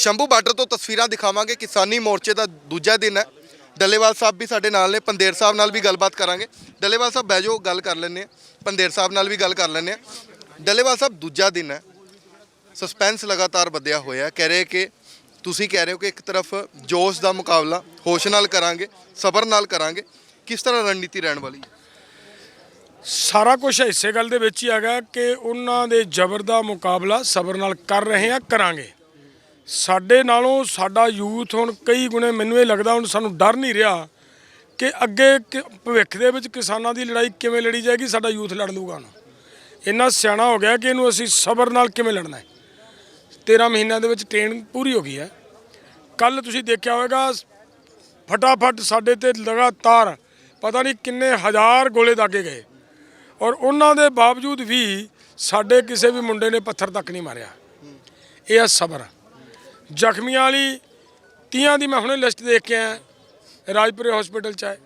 Shambhu border ਤੋਂ ਤਸਵੀਰਾਂ ਦਿਖਾਵਾਂਗੇ। ਕਿਸਾਨੀ ਮੋਰਚੇ ਦਾ ਦੂਜਾ ਦਿਨ ਹੈ। ਡੱਲੇਵਾਲ ਸਾਹਿਬ ਵੀ ਸਾਡੇ ਨਾਲ ਨੇ, ਪੰਦੇਰ ਸਾਹਿਬ ਨਾਲ ਵੀ ਗੱਲਬਾਤ ਕਰਾਂਗੇ। ਡੱਲੇਵਾਲ ਸਾਹਿਬ, ਬਹਿ ਜਾਓ, ਗੱਲ ਕਰ ਲੈਂਦੇ ਆ ਪੰਦੇਰ ਸਾਹਿਬ ਨਾਲ ਵੀ ਗੱਲ ਕਰ ਲੈਂਦੇ ਆ ਡੱਲੇਵਾਲ ਸਾਹਿਬ, ਦੂਜਾ ਦਿਨ ਹੈ। ਸਸਪੈਂਸ ਲਗਾਤਾਰ ਵਧਿਆ ਹੋਇਆ ਕਹਿ ਰਹੇ ਕਿ ਤੁਸੀਂ ਕਹਿ ਰਹੇ ਹੋ ਕਿ ਇੱਕ ਤਰਫ ਜੋਸ਼ ਦਾ ਮੁਕਾਬਲਾ, ਹੋਸ਼ ਨਾਲ ਕਰਾਂਗੇ, ਸਬਰ ਨਾਲ ਕਰਾਂਗੇ। ਕਿਸ ਤਰ੍ਹਾਂ ਰਣਨੀਤੀ ਰਹਿਣ ਵਾਲੀ ਹੈ? ਸਾਰਾ ਕੁਝ ਇਸੇ ਗੱਲ ਦੇ ਵਿੱਚ ਹੀ ਹੈਗਾ ਕਿ ਉਹਨਾਂ ਦੇ ਜ਼ਬਰ ਦਾ ਮੁਕਾਬਲਾ ਸਬਰ ਨਾਲ ਕਰ ਰਹੇ ਆ ਕਰਾਂਗੇ। ਸਾਡੇ ਨਾਲੋਂ ਸਾਡਾ ਯੂਥ ਹੁਣ ਕਈ ਗੁਣੇ ਮੈਨੂੰ ਇਹ ਲੱਗਦਾ ਹੁਣ ਸਾਨੂੰ ਡਰ ਨਹੀਂ ਰਿਹਾ ਕਿ ਅੱਗੇ ਕਿ- ਭਵਿੱਖ ਦੇ ਵਿੱਚ ਕਿਸਾਨਾਂ ਦੀ ਲੜਾਈ ਕਿਵੇਂ ਲੜੀ ਜਾਏਗੀ, ਸਾਡਾ ਯੂਥ ਲੜ ਲੂਗਾ ਹੁਣ। ਇੰਨਾ ਸਿਆਣਾ ਹੋ ਗਿਆ ਕਿ ਇਹਨੂੰ ਅਸੀਂ ਸਬਰ ਨਾਲ ਕਿਵੇਂ ਲੜਨਾ ਹੈ। 13 ਮਹੀਨਿਆਂ ਦੇ ਵਿੱਚ ਟ੍ਰੇਨਿੰਗ ਪੂਰੀ ਹੋ ਗਈ ਹੈ। ਕੱਲ ਤੁਸੀਂ ਦੇਖਿਆ ਹੋਵੇਗਾ, ਫਟਾਫਟ ਸਾਡੇ ਤੇ ਲਗਾਤਾਰ ਪਤਾ ਨਹੀਂ ਕਿੰਨੇ ਹਜ਼ਾਰ ਗੋਲੇ ਦਾਗੇ ਗਏ। ਔਰ ਉਹਨਾਂ ਦੇ ਬਾਵਜੂਦ ਵੀ ਸਾਡੇ ਕਿਸੇ ਵੀ ਮੁੰਡੇ ਨੇ ਪੱਥਰ ਤੱਕ ਨਹੀਂ ਮਾਰਿਆ। ਇਹ ਆ ਸਬਰ। ਜ਼ਖਮੀਆਂ ਵਾਲੀ ਤੀਆਂ ਦੀ ਮੈਂ ਹੁਣੇ ਲਿਸਟ ਦੇਖ ਕੇ ਆਇਆ। ਰਾਜਪੁਰੇ ਹਸਪੀਟਲ ਚ ਆਏ।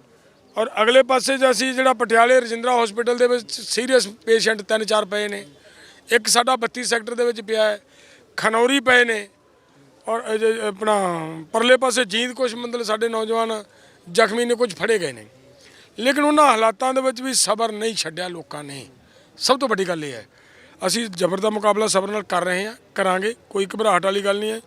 ਔਰ ਅਗਲੇ ਪਾਸੇ ਜੇ ਅਸੀਂ ਜਿਹੜਾ ਪਟਿਆਲੇ ਰਜਿੰਦਰਾ ਹਸਪੀਟਲ ਦੇ ਵਿੱਚ ਸੀਰੀਅਸ ਪੇਸ਼ੈਂਟ ਤਿੰਨ ਚਾਰ ਪਏ ਨੇ। ਇੱਕ ਸਾਡਾ 32 ਸੈਕਟਰ ਦੇ ਵਿੱਚ ਪਿਆ ਹੈ। ਖਨੌਰੀ ਪਏ ਨੇ। ਔਰ ਆਪਣਾ ਪਰਲੇ ਪਾਸੇ ਜੀਂਦ ਕੁਛ ਮਤਲਬ ਸਾਡੇ ਨੌਜਵਾਨ ਜ਼ਖਮੀ ਨੇ ਕੁਝ ਫੜੇ ਗਏ ਨੇ। ਲੇਕਿਨ ਉਹਨਾਂ ਹਾਲਾਤਾਂ ਦੇ ਵਿੱਚ ਵੀ ਸਬਰ ਨਹੀਂ ਛੱਡਿਆ ਲੋਕਾਂ ਨੇ। ਸਭ ਤੋਂ ਵੱਡੀ ਗੱਲ ਇਹ ਹੈ। ਅਸੀਂ ਜ਼ਬਰ ਦਾ ਮੁਕਾਬਲਾ ਸਬਰ ਨਾਲ ਕਰ ਰਹੇ ਹਾਂ। ਕਰਾਂਗੇ। ਕੋਈ ਘਬਰਾਹਟ ਵਾਲੀ ਗੱਲ ਨਹੀਂ ਹੈ।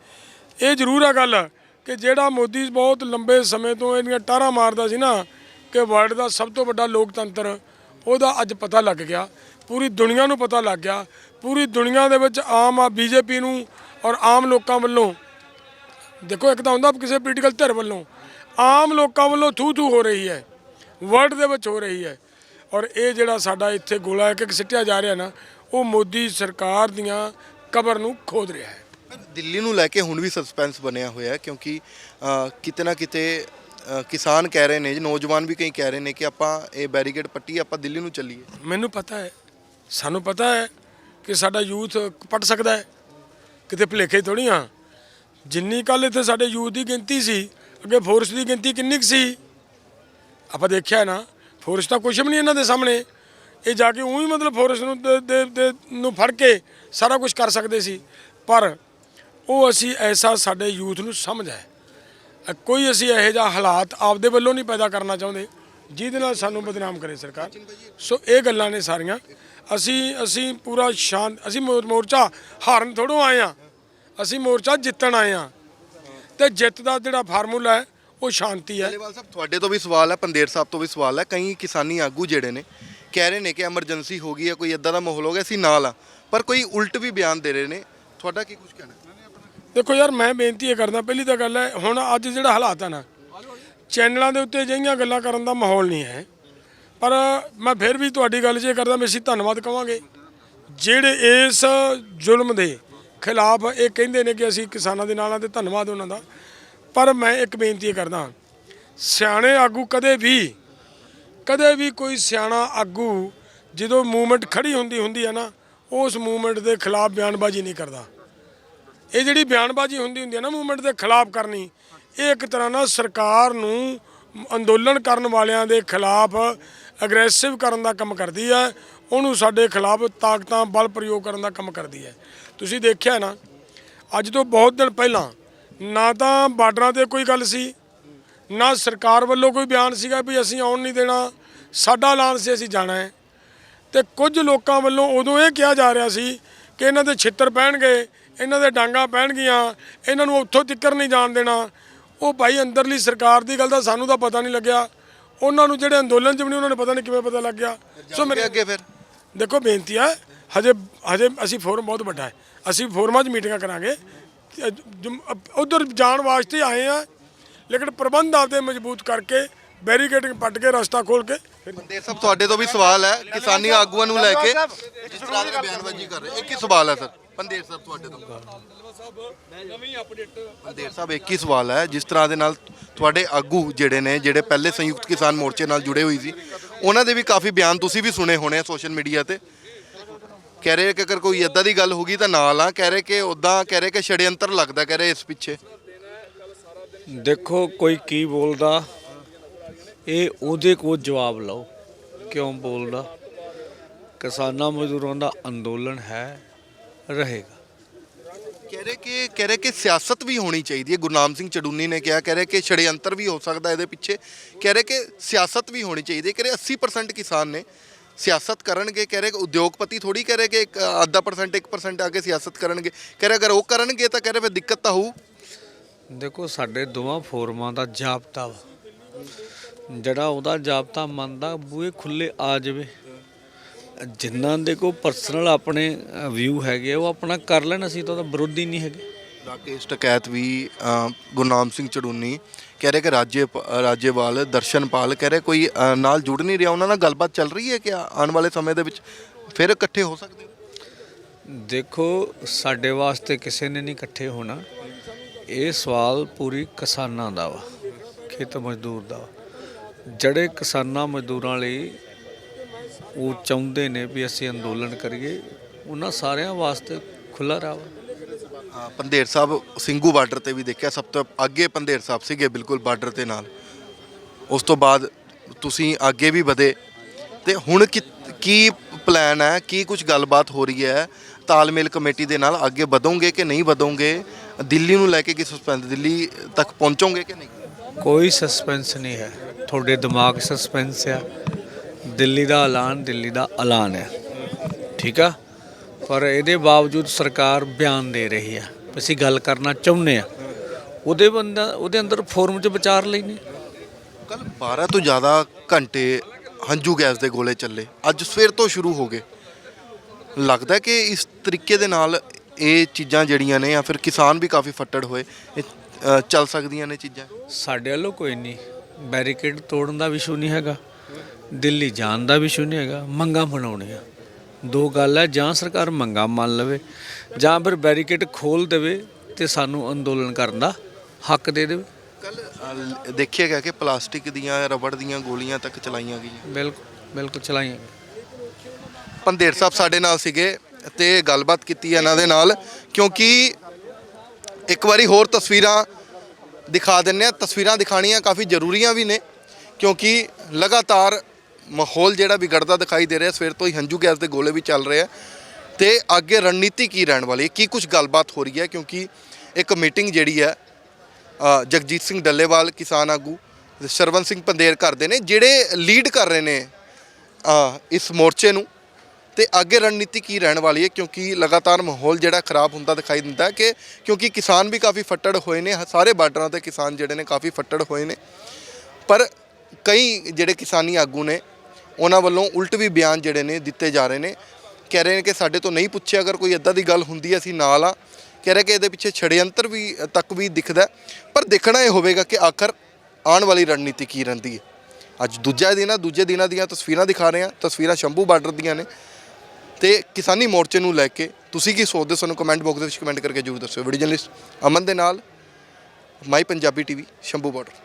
ਇਹ ਜ਼ਰੂਰ ਹੈ ਗੱਲ ਕਿ ਜਿਹੜਾ ਮੋਦੀ ਬਹੁਤ ਲੰਬੇ ਸਮੇਂ ਤੋਂ ਇਹਦੀਆਂ ਟਾਰਾਂ ਮਾਰਦਾ ਸੀ ਨਾ ਕਿ ਵਰਲਡ ਦਾ ਸਭ ਤੋਂ ਵੱਡਾ ਲੋਕਤੰਤਰ, ਉਹਦਾ ਅੱਜ ਪਤਾ ਲੱਗ ਗਿਆ। ਪੂਰੀ ਦੁਨੀਆ ਨੂੰ ਪਤਾ ਲੱਗ ਗਿਆ। ਪੂਰੀ ਦੁਨੀਆ ਦੇ ਵਿੱਚ ਆਮ ਆ ਬੀਜੇਪੀ ਨੂੰ ਔਰ ਆਮ ਲੋਕਾਂ ਵੱਲੋਂ। ਦੇਖੋ, ਇੱਕ ਤਾਂ ਹੁੰਦਾ ਕਿਸੇ ਪੋਲੀਟੀਕਲ ਧਿਰ ਵੱਲੋਂ। ਆਮ ਲੋਕਾਂ ਵੱਲੋਂ ਥੂ ਥੂ ਹੋ ਰਹੀ ਹੈ। ਵਰਲਡ ਦੇ ਵਿੱਚ ਹੋ ਰਹੀ ਹੈ। ਔਰ ਇਹ ਜਿਹੜਾ ਸਾਡਾ ਇੱਥੇ ਗੋਲਾ ਇੱਕ ਇੱਕ ਸਿੱਟਿਆ ਜਾ ਰਿਹਾ ਨਾ, ਉਹ ਮੋਦੀ ਸਰਕਾਰ ਦੀਆਂ ਕਬਰ ਨੂੰ ਖੋਦ ਰਿਹਾ ਹੈ। ਦਿੱਲੀ ਨੂੰ ਲੈ ਕੇ ਹੁਣ ਵੀ ਸਸਪੈਂਸ ਬਣਿਆ ਹੋਇਆ ਹੈ ਕਿਉਂਕਿ ਅ, ਕਿਤੇ ਨਾ ਕਿਤੇ ਅ, ਕਿਸਾਨ ਕਹਿ ਰਹੇ ਨੇ ਜੀ ਨੌਜਵਾਨ ਵੀ ਕਈ ਕਹਿ ਰਹੇ ਨੇ ਕਿ ਆਪਾਂ ਇਹ ਬੈਰੀਕੇਡ ਪੱਟੀ ਆਪਾਂ ਦਿੱਲੀ ਨੂੰ ਚੱਲੀਏ। ਮੈਨੂੰ ਪਤਾ ਹੈ ਸਾਨੂੰ ਪਤਾ ਹੈ ਕਿ ਸਾਡਾ ਯੂਥ ਪਟ ਸਕਦਾ ਹੈ। ਕਿਤੇ ਭੁਲੇਖੇ ਥੋੜੀ ਆ। ਜਿੰਨੀ ਕੱਲ ਇੱਥੇ ਸਾਡੇ ਯੂਥ ਦੀ ਗਿਣਤੀ ਸੀ ਅੱਗੇ ਫੋਰਸ ਦੀ ਗਿਣਤੀ ਕਿੰਨੀ ਕੁ ਸੀ? ਆਪਾਂ ਦੇਖਿਆ ਨਾ ਫੋਰਸ ਤਾਂ ਕੁਛ ਵੀ ਨਹੀਂ ਇਹਨਾਂ ਦੇ ਸਾਹਮਣੇ। ਇਹ ਜਾ ਕੇ ਉਹੀ ਮਤਲਬ ਫੋਰਸ ਨੂੰ ਦੇ- ਦੇ- ਦੇ- ਨੂੰ ਫੜ ਕੇ ਸਾਰਾ ਕੁਝ ਕਰ ਸਕਦੇ ਸੀ। ਪਰ ਉਹ ਅਸੀਂ ਐਸਾ ਸਾਡੇ ਯੂਥ ਨੂੰ ਸਮਝ ਹੈ। ਕੋਈ ਅਸੀਂ ਇਹੋ ਜਿਹਾ ਹਾਲਾਤ ਆਪਦੇ ਵੱਲੋਂ ਨਹੀਂ ਪੈਦਾ ਕਰਨਾ ਚਾਹੁੰਦੇ, ਜਿਹਦੇ ਨਾਲ ਸਾਨੂੰ ਬਦਨਾਮ ਕਰੇ ਸਰਕਾਰ। ਸੋ ਇਹ ਗੱਲਾਂ ਨੇ ਸਾਰੀਆਂ। ਅਸੀਂ ਅਸੀਂ ਪੂਰਾ ਸ਼ਾਂਤ ਅਸੀਂ ਮੋਰ- ਮੋਰਚਾ ਹਾਰਨ ਥੋੜੋਂ ਆਏ ਆ ਅਸੀਂ ਮੋਰਚਾ ਜਿੱਤਣ ਆਏ ਆ ਤੇ ਜਿੱਤ ਦਾ ਜਿਹੜਾ ਫਾਰਮੂਲਾ ਹੈ, ਉਹ ਸ਼ਾਂਤੀ ਹੈ। ਡੱਲੇਵਾਲ ਸਾਹਿਬ, ਤੁਹਾਡੇ ਤੋਂ ਵੀ ਸਵਾਲ ਹੈ ਪੰਦੇਰ ਸਾਹਿਬ ਤੋਂ ਵੀ ਸਵਾਲ ਹੈ। ਕਈ ਕਿਸਾਨੀ ਆਗੂ ਜਿਹੜੇ ਨੇ, ਕਹਿ ਰਹੇ ਨੇ ਕਿ ਐਮਰਜੈਂਸੀ ਹੋ ਗਈ ਹੈ, ਕੋਈ ਇਦਾਂ ਦਾ ਮਾਹੌਲ ਹੋ ਗਿਆ, ਅਸੀਂ ਨਾਲ ਆ ਪਰ ਕੋਈ ਉਲਟ ਵੀ ਬਿਆਨ ਦੇ ਰਹੇ ਨੇ। ਤੁਹਾਡਾ ਕੀ ਕੁਝ ਕਹਿਣਾ ਦੇਖੋ ਯਾਰ, ਮੈਂ ਬੇਨਤੀ ਇਹ ਕਰਦਾ, ਪਹਿਲੀ ਤਾਂ ਗੱਲ ਹੈ, ਹੁਣ ਅੱਜ ਜਿਹੜਾ ਹਾਲਾਤ ਆ ਨਾ, ਚੈਨਲਾਂ ਦੇ ਉੱਤੇ ਅਜਿਹੀਆਂ ਗੱਲਾਂ ਕਰਨ ਦਾ ਮਾਹੌਲ ਨਹੀਂ ਹੈ। ਪਰ ਮੈਂ ਫਿਰ ਵੀ ਤੁਹਾਡੀ ਗੱਲ 'ਚ ਇਹ ਕਰਦਾ, ਮੈਂ ਅਸੀਂ ਧੰਨਵਾਦ ਕਵਾਂਗੇ। ਜਿਹੜੇ ਇਸ ਜ਼ੁਲਮ ਦੇ ਖਿਲਾਫ ਇਹ ਕਹਿੰਦੇ ਨੇ ਕਿ ਅਸੀਂ ਕਿਸਾਨਾਂ ਦੇ ਨਾਲ ਆ ਤੇ ਧੰਨਵਾਦ ਉਹਨਾਂ ਦਾ। ਪਰ ਮੈਂ ਇੱਕ ਬੇਨਤੀ ਇਹ ਕਰਦਾ, ਸਿਆਣੇ ਆਗੂ ਕਦੇ ਵੀ ਕਦੇ ਵੀ ਕੋਈ ਸਿਆਣਾ ਆਗੂ ਜਦੋਂ ਮੂਵਮੈਂਟ ਖੜੀ ਹੁੰਦੀ ਹੁੰਦੀ ਹੈ ਨਾ, ਉਸ ਮੂਵਮੈਂਟ ਦੇ ਖਿਲਾਫ ਬਿਆਨਬਾਜ਼ੀ ਨਹੀਂ ਕਰਦਾ। ਇਹ ਜਿਹੜੀ ਬਿਆਨਬਾਜ਼ੀ ਹੁੰਦੀ ਹੁੰਦੀ ਹੈ ਨਾ ਮੂਵਮੈਂਟ ਦੇ ਖਿਲਾਫ ਕਰਨੀ, ਇਹ ਇੱਕ ਤਰ੍ਹਾਂ ਨਾਲ ਸਰਕਾਰ ਨੂੰ ਅੰਦੋਲਨ ਕਰਨ ਵਾਲਿਆਂ ਦੇ ਖਿਲਾਫ ਅਗਰੈਸਿਵ ਕਰਨ ਦਾ ਕੰਮ ਕਰਦੀ ਹੈ, ਉਹਨੂੰ ਸਾਡੇ ਖਿਲਾਫ ਤਾਕਤਾਂ, ਬਲ ਪ੍ਰਯੋਗ ਕਰਨ ਦਾ ਕੰਮ ਕਰਦੀ ਹੈ। ਤੁਸੀਂ ਦੇਖਿਆ ਨਾ, ਅੱਜ ਤੋਂ ਬਹੁਤ ਦਿਨ ਪਹਿਲਾਂ ਨਾ ਤਾਂ ਬਾਰਡਰਾਂ ਤੇ ਕੋਈ ਗੱਲ ਸੀ, ਨਾ ਸਰਕਾਰ ਵੱਲੋਂ ਕੋਈ ਬਿਆਨ ਸੀਗਾ ਵੀ ਅਸੀਂ ਆਉਣ ਨਹੀਂ ਦੇਣਾ, ਸਾਡਾ ਐਲਾਨ ਸੀ ਅਸੀਂ ਜਾਣਾ ਹੈ। ਤੇ ਕੁਝ ਲੋਕਾਂ ਵੱਲੋਂ ਉਦੋਂ ਇਹ ਕਿਹਾ ਜਾ ਰਿਹਾ ਸੀ ਕਿ ਇਹਨਾਂ ਦੇ ਛਿੱਤਰ ਪੈਣਗੇ ਇਹਨਾਂ ਦੇ ਡਾਂਗਾ ਪੈਣਗੀਆਂ ਇਹਨਾਂ ਨੂੰ ਉੱਥੋਂ ਤਿੱਕਰ ਨਹੀਂ ਜਾਣ ਦੇਣਾ। ਉਹ ਭਾਈ ਅੰਦਰਲੀ ਸਰਕਾਰ ਦੀ ਗੱਲ ਦਾ ਸਾਨੂੰ ਤਾਂ ਪਤਾ ਨਹੀਂ ਲੱਗਿਆ। ਉਹਨਾਂ ਨੂੰ ਜਿਹੜੇ ਅੰਦੋਲਨ ਚ ਵੀ ਨਹੀਂ ਉਹਨਾਂ ਨੂੰ ਪਤਾ ਨਹੀਂ ਕਿਵੇਂ ਪਤਾ ਲੱਗ ਗਿਆ ਸੋ ਮੇਰੇ ਅੱਗੇ ਫਿਰ? ਦੇਖੋ ਬੇਨਤੀ ਹੈ ਹਜੇ ਹਜੇ ਅਸੀਂ ਫੋਰਮ ਬਹੁਤ ਵੱਡਾ ਹੈ। ਅਸੀਂ ਫੋਰਮਾਂ 'ਚ ਮੀਟਿੰਗਾਂ ਕਰਾਂਗੇ। ਉਧਰ ਜਾਣ ਵਾਸਤੇ ਆਏ ਆ ਲੇਕਿਨ ਪ੍ਰਬੰਧ ਆਪਦੇ ਮਜ਼ਬੂਤ ਕਰਕੇ ਬੈਰੀਕੇਡਿੰਗ ਪੱਟ ਕੇ ਰਸਤਾ ਖੋਲ ਕੇ ਫਿਰ ਪੰਦੇਰ ਤੁਹਾਡੇ ਤੋਂ ਵੀ ਸਵਾਲ ਹੈ, ਕਿਸਾਨੀ ਆਗੂਆਂ ਨੂੰ ਲੈ ਕੇ ਜਿਸ ਤਰ੍ਹਾਂ ਦੀ ਬਿਆਨਬਾਜ਼ੀ ਕਰ ਰਹੇ ਇੱਕ ਹੀ ਸਵਾਲ ਹੈ ਸਰ ਪੰਦੇਰ ਸਾਹਿਬ ਤੁਹਾਡੇ ਤੋਂ। ਪੰਦੇਰ ਸਾਹਿਬ ਇੱਕ ਹੀ ਸਵਾਲ ਹੈ, ਜਿਸ ਤਰ੍ਹਾਂ ਦੇ ਨਾਲ ਤੁਹਾਡੇ ਆਗੂ ਜਿਹੜੇ ਨੇ, ਜਿਹੜੇ ਪਹਿਲੇ ਸੰਯੁਕਤ ਕਿਸਾਨ ਮੋਰਚੇ ਨਾਲ ਜੁੜੇ ਹੋਈ ਸੀ, ਉਹਨਾਂ ਦੇ ਵੀ ਕਾਫੀ ਬਿਆਨ ਤੁਸੀਂ ਵੀ ਸੁਣੇ ਹੋਣੇ ਆ ਸੋਸ਼ਲ ਮੀਡੀਆ ਤੇ। ਕਹਿ ਰਹੇ ਕਿ ਅਗਰ ਕੋਈ ਇਦਾਂ ਦੀ ਗੱਲ ਹੋਗੀ ਤਾਂ ਨਾਲ ਆ, ਕਹਿ ਰਹੇ ਕਿ ਉਦਾਂ ਕਹਿ ਰਹੇ ਕਿ ਛੜਯੰਤਰ ਲੱਗਦਾ, ਕਹਿ ਰਹੇ ਇਸ ਪਿੱਛੇ। ਦੇਖੋ, ਕੋਈ ਕੀ ਬੋਲਦਾ ਇਹ ਉਹਦੇ ਕੋਲ ਜਵਾਬ ਲਓ। ਕਿਉਂ ਬੋਲਦਾ? ਕਿਸਾਨਾਂ ਮਜ਼ਦੂਰਾਂ ਦਾ ਅੰਦੋਲਨ ਹੈ ਰਹੇਗਾ। ਕਹਿ ਰਹੇ ਕਿ ਕਹਿ ਰਹੇ ਕਿ ਸਿਆਸਤ ਵੀ ਹੋਣੀ ਚਾਹੀਦੀ ਹੈ। ਗੁਰਨਾਮ ਸਿੰਘ ਚੜੂਨੀ ਨੇ ਕਿਹਾ ਕਹਿ ਰਹੇ ਕਿ ਛੜਯੰਤਰ ਵੀ ਹੋ ਸਕਦਾ ਇਹਦੇ ਪਿੱਛੇ। ਕਹਿ ਰਹੇ ਕਿ ਸਿਆਸਤ ਵੀ ਹੋਣੀ ਚਾਹੀਦੀ ਹੈ। ਕਹਿ ਰਹੇ 80% ਕਿਸਾਨ ਨੇ ਸਿਆਸਤ ਕਰਨਗੇ। ਕਹਿ ਰਹੇ ਕਿ ਉਦਯੋਗਪਤੀ ਥੋੜੀ ਕਹਿ ਰਹੇ ਕਿ ਇੱਕ ਅੱਧਾ ਪਰਸੈਂਟ 1% ਆ ਕੇ ਸਿਆਸਤ ਕਰਨਗੇ। ਕਹਿ ਰਹੇ ਅਗਰ ਉਹ ਕਰਨਗੇ ਤਾਂ ਕਹਿ ਰਹੇ ਫਿਰ ਦਿੱਕਤ ਤਾਂ ਹੋਊ। ਦੇਖੋ ਸਾਡੇ ਦੋਵਾਂ ਫੋਰਮਾਂ ਦਾ ਜਾਬਤਾ ਵਾ। ਜਿਹੜਾ ਉਹਦਾ ਜਾਬਤਾ ਮੰਨਦਾ ਬੂਹੇ ਖੁੱਲੇ ਆ ਜਾਵੇ। ਜਿਨ੍ਹਾਂ ਦੇ ਕੋ ਪਰਸਨਲ ਆਪਣੇ ਵਿਊ ਹੈਗੇ ਉਹ ਆਪਣਾ ਕਰ ਲੈਣ ਅਸੀਂ ਤਾਂ ਉਹਦਾ ਵਿਰੋਧੀ ਨਹੀਂ ਹੈਗੇ। ਰਾਕੇਸ਼ ਟਕੈਤ ਵੀ ਗੁਰਨਾਮ ਸਿੰਘ ਚੜੂਨੀ ਕਹਿ ਰਹੇ ਕਿ ਰਾਜੇ ਰਾਜੇਵਾਲ ਦਰਸ਼ਨਪਾਲ ਕਹਿ ਰਹੇ ਕੋਈ ਅ, ਨਾਲ ਜੁੜ ਨਹੀਂ ਰਿਹਾ ਉਹਨਾਂ ਨਾਲ ਗੱਲਬਾਤ ਚੱਲ ਰਹੀ ਹੈ ਕਿ ਆਉਣ ਵਾਲੇ ਸਮੇਂ ਦੇ ਵਿੱਚ ਫਿਰ ਇਕੱਠੇ ਹੋ ਸਕਦੇ ਹੋ? ਦੇਖੋ ਸਾਡੇ ਵਾਸਤੇ ਕਿਸੇ ਨੇ ਨਹੀਂ ਇਕੱਠੇ ਹੋਣਾ। ਇਹ ਸਵਾਲ ਪੂਰੀ ਕਿਸਾਨਾਂ ਦਾ ਵਾ ਖੇਤ ਮਜ਼ਦੂਰ ਦਾ ਵਾ। ਜਿਹੜੇ ਕਿਸਾਨਾਂ ਮਜ਼ਦੂਰਾਂ ਲਈ ਉਹ ਚਾਹੁੰਦੇ ਨੇ ਵੀ ਅਸੀਂ ਅੰਦੋਲਨ ਕਰੀਏ ਉਹਨਾਂ ਸਾਰਿਆਂ ਵਾਸਤੇ ਖੁੱਲਾ ਰਾਹ ਵਾ। ਹਾਂ, ਪੰਧੇਰ ਸਾਹਿਬ ਸਿੰਘੂ ਬਾਰਡਰ ਤੇ ਵੀ ਦੇਖਿਆ ਸਭ ਤੋਂ ਅੱਗੇ ਪੰਧੇਰ ਸਾਹਿਬ ਸੀਗੇ ਬਿਲਕੁਲ ਬਾਰਡਰ ਦੇ ਨਾਲ। ਉਸ ਤੋਂ ਬਾਅਦ ਤੁਸੀਂ ਅੱਗੇ ਵੀ ਵਧੇ। ਤੇ ਹੁਣ ਕੀ- ਕੀ ਪਲਾਨ ਹੈ ਕੀ ਕੁਝ ਗੱਲਬਾਤ ਹੋ ਰਹੀ ਹੈ? ਤਾਲਮੇਲ ਕਮੇਟੀ ਦੇ ਨਾਲ ਅੱਗੇ ਵਧੋਗੇ ਕਿ ਨਹੀਂ ਵਧੋਗੇ? ਦਿੱਲੀ ਨੂੰ ਲੈ ਕੇ ਕੀ ਸਸਪੈਂਸ ਦਿੱਲੀ ਤੱਕ ਪਹੁੰਚੋਗੇ ਕਿ ਨਹੀਂ? ਕੋਈ ਸਸਪੈਂਸ ਨਹੀਂ ਹੈ। ਤੁਹਾਡੇ ਦਿਮਾਗ ਸਸਪੈਂਸ ਆ। ਦਿੱਲੀ ਦਾ ਐਲਾਨ ਦਿੱਲੀ ਦਾ ਐਲਾਨ ਹੈ ਠੀਕ ਆ? ਪਰ ਇਹਦੇ ਬਾਵਜੂਦ ਸਰਕਾਰ ਬਿਆਨ ਦੇ ਰਹੀ ਆ। ਅਸੀਂ ਗੱਲ ਕਰਨਾ ਚਾਹੁੰਦੇ ਆ। ਉਹਦੇ ਬੰਦਾ ਉਹਦੇ ਅੰਦਰ ਫੋਰਮ 'ਚ ਵਿਚਾਰ ਲੈਣੀ ਕੱਲ 12 ਤੋਂ ਜ਼ਿਆਦਾ ਘੰਟੇ ਹੰਝੂ ਗੈਸ ਦੇ ਗੋਲੇ ਚੱਲੇ। ਅੱਜ ਸਵੇਰ ਤੋਂ ਸ਼ੁਰੂ ਹੋ ਗਏ। ਲੱਗਦਾ ਕਿ ਇਸ ਤਰੀਕੇ ਦੇ ਨਾਲ ਇਹ ਚੀਜ਼ਾਂ ਜਿਹੜੀਆਂ ਨੇ ਜਾਂ ਫਿਰ ਕਿਸਾਨ ਵੀ ਕਾਫੀ ਫੱਟੜ ਹੋਏ ਇਹ ਅ, ਚੱਲ ਸਕਦੀਆਂ ਨੇ ਚੀਜ਼ਾਂ। ਸਾਡੇ ਵੱਲੋਂ ਕੋਈ ਨਹੀਂ। ਬੈਰੀਕੇਡ ਤੋੜਨ ਦਾ ਵਿਸ਼ੂ ਨਹੀਂ ਹੈਗਾ ਦਿੱਲੀ ਜਾਣ ਦਾ ਵਿਸ਼ੂ ਨਹੀਂ ਹੈਗਾ ਮੰਗਾਂ ਬਣਾਉਣੀਆਂ ਦੋ ਗੱਲ ਹੈ ਜਾਂ ਸਰਕਾਰ ਮੰਗਾਂ ਮੰਨ ਲਵੇ ਜਾਂ ਫਿਰ ਬੈਰੀਕੇਡ ਖੋਲ ਦੇਵੇ ਤੇ ਸਾਨੂੰ ਅੰਦੋਲਨ ਕਰਨ ਦਾ ਹੱਕ ਦੇ ਦੇਵੇ। ਕੱਲ ਦੇਖਿਆ ਗਿਆ ਕਿ ਪਲਾਸਟਿਕ ਦੀਆਂ ਰਬੜ ਦੀਆਂ ਗੋਲੀਆਂ ਤੱਕ ਚਲਾਈਆਂ ਗਈਆਂ। ਬਿਲਕੁਲ ਬਿਲਕੁਲ ਚਲਾਈਆਂ ਪੰਦੇਰ ਸਾਹਿਬ ਸਾਡੇ ਨਾਲ ਸੀਗੇ ਤੇ ਗੱਲਬਾਤ ਕੀਤੀ ਇਹਨਾਂ ਦੇ ਨਾਲ ਕਿਉਂਕਿ ਇੱਕ ਵਾਰੀ ਹੋਰ ਤਸਵੀਰਾਂ ਦਿਖਾ ਦਿੰਨੇ ਆ ਤਸਵੀਰਾਂ ਦਿਖਾਣੀਆਂ ਕਾਫੀ ਜ਼ਰੂਰੀਆਂ ਵੀ ਨੇ, ਕਿਉਂਕਿ ਲਗਾਤਾਰ ਮਾਹੌਲ ਜਿਹੜਾ ਵਿਗੜਦਾ ਦਿਖਾਈ ਦੇ ਰਿਹਾ, ਸਵੇਰ ਤੋਂ ਹੀ ਹੰਝੂ ਗੈਸ ਦੇ ਗੋਲੇ ਵੀ ਚੱਲ ਰਹੇ ਆ। ਤੇ ਅੱਗੇ ਰਣਨੀਤੀ ਕੀ ਰਹਿਣ ਵਾਲੀ ਹੈ? ਕੀ ਕੁਝ ਗੱਲਬਾਤ ਹੋ ਰਹੀ ਹੈ? ਕਿਉਂਕਿ ਇੱਕ ਮੀਟਿੰਗ ਜਿਹੜੀ ਹੈ ਜਗਜੀਤ ਸਿੰਘ ਡੱਲੇਵਾਲ ਕਿਸਾਨ ਆਗੂ, ਸਰਵਨ ਸਿੰਘ ਪੰਦੇਰ ਕਰਦੇ ਨੇ, ਜਿਹੜੇ ਲੀਡ ਕਰ ਰਹੇ ਨੇ ਇਸ ਮੋਰਚੇ ਨੂੰ। ਤੇ ਅੱਗੇ ਰਣਨੀਤੀ ਕੀ ਰਹਿਣ ਵਾਲੀ ਹੈ? ਕਿਉਂਕਿ ਲਗਾਤਾਰ ਮਾਹੌਲ ਜਿਹੜਾ ਖਰਾਬ ਹੁੰਦਾ ਦਿਖਾਈ ਦਿੰਦਾ ਕਿ ਕਿਉਂਕਿ ਕਿਸਾਨ ਵੀ ਕਾਫੀ ਫੱਟੜ ਹੋਏ ਨੇ, ਸਾਰੇ ਬਾਰਡਰਾਂ ਤੇ ਕਿਸਾਨ ਜਿਹੜੇ ਨੇ ਕਾਫੀ ਫੱਟੜ ਹੋਏ ਨੇ। ਪਰ ਕਈ ਜਿਹੜੇ ਕਿਸਾਨੀ ਆਗੂ ਨੇ, ਉਹਨਾਂ ਵੱਲੋਂ ਉਲਟ ਵੀ ਬਿਆਨ ਜਿਹੜੇ ਨੇ ਦਿੱਤੇ ਜਾ ਰਹੇ ਨੇ। ਕਹਿ ਰਹੇ ਨੇ ਕਿ ਸਾਡੇ ਤੋਂ ਨਹੀਂ ਪੁੱਛਿਆ, ਅਗਰ ਕੋਈ ਇਦਾਂ ਦੀ ਗੱਲ ਹੁੰਦੀ ਹੈ, ਅਸੀਂ ਨਾਲ ਆ ਕਹਿ ਰਹੇ ਕਿ ਇਹਦੇ ਪਿੱਛੇ ਛੜਯੰਤਰ ਵੀ ਤੱਕ ਵੀ ਦਿਖਦਾ ਪਰ ਦੇਖਣਾ ਇਹ ਹੋਵੇਗਾ ਕਿ ਆਖਰ ਆਉਣ ਵਾਲੀ ਰਣਨੀਤੀ ਕੀ ਰਹਿੰਦੀ ਹੈ। ਅੱਜ ਦੂਜਾ ਦਿਨ ਆ, ਦੂਜੇ ਦਿਨਾਂ ਦੀਆਂ ਤਸਵੀਰਾਂ ਦਿਖਾ ਰਹੇ ਹਾਂ। ਤਸਵੀਰਾਂ ਸ਼ੰਭੂ ਬਾਰਡਰ ਦੀਆਂ ਨੇ। ਤੇ ਕਿਸਾਨੀ ਮੋਰਚੇ ਨੂੰ ਲੈ ਕੇ ਤੁਸੀਂ ਕੀ ਸੋਚਦੇ ਹੋ? ਸਾਨੂੰ ਕਮੈਂਟ ਬਾਕਸ ਦੇ ਵਿੱਚ ਕਮੈਂਟ ਕਰਕੇ ਜਰੂਰ ਦੱਸਿਓ। ਵੀਡੀਓ ਜਰਨਲਿਸਟ ਅਮਨ ਦੇ ਨਾਲ my Punjabi TV Shambhu border